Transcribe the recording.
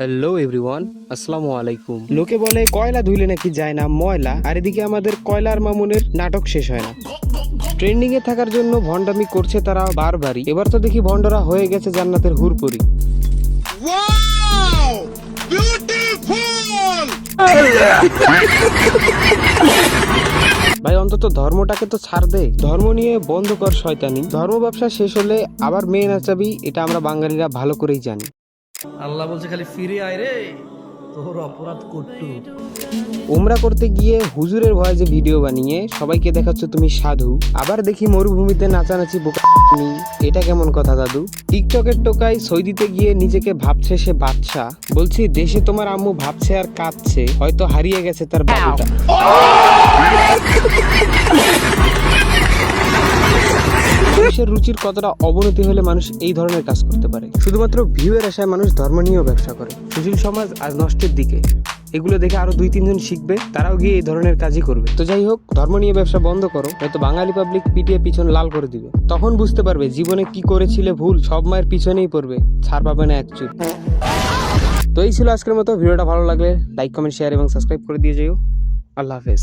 Hello everyone আসসালামু আলাইকুম লোকে বলে কয়লা ধুইলে নাকি যায় না ময়লা। আর এদিকে আমাদের কয়লার মামুনের নাটক শেষ হয় না। ট্রেন্ডিং এ থাকার জন্য ভণ্ডামি করছে তারা বারবারই। এবার তো দেখি ভণ্ডরা হয়ে গেছে জান্নাতের হুরপুরি। ভাই অন্তত ধর্মটাকে তো ছাড় দে। ধর্ম নিয়ে বন্ধ কর শয়তানি। ধর্ম ব্যবসা শেষ হলে আবার মেয়ে নাচাবি এটা আমরা বাঙালিরা ভালো করেই জানি। আল্লাহ বলছে খালি ফিরে আয় রে। তোর অপরাধ করটু উমরা করতে গিয়ে হুজুরের ভয়ে যে ভিডিও বানিয়ে সবাইকে দেখাচ্ছ তুমি সাধু আবার দেখি মরুভূমিতে নাচানাচি বোকা এটা কেমন কথা দাদু? টিকটকের টোকায় সৌদিতে গিয়ে নিজেকে ভাবছে সে বাদশা বলছি দেশে তোমার আম্মু ভাবছে আর কাঁদছে হয়তো হারিয়ে গেছে তার বাবুটা। মানুষের রুচির কতটা অবনতি হলে মানুষ এই ধরনের কাজ করতে পারে? শুধুমাত্র ভিউয়ের আশায় মানুষ ধর্ম নিয়েও ব্যবসা করে। সুশীল সমাজ আজ নষ্টের দিকে। এগুলো দেখে আরও দুই তিনজন শিখবে, তারাও গিয়ে এই ধরনের কাজই করবে। তো যাই হোক, ধর্ম নিয়ে ব্যবসা বন্ধ করো হয়তো বাঙালি পাবলিক পিটিয়ে পিছন লাল করে দিবে। তখন বুঝতে পারবে জীবনে কি করেছিলে ভুল, সব মায়ের পিছনেই পড়বে। ছাড় পাবে না এক তো এই ছিল আজকের মতো। ভিডিওটা ভালো লাগলে লাইক কমেন্ট শেয়ার এবং সাবস্ক্রাইব করে দিয়ে যেও। আল্লাহ হাফেজ।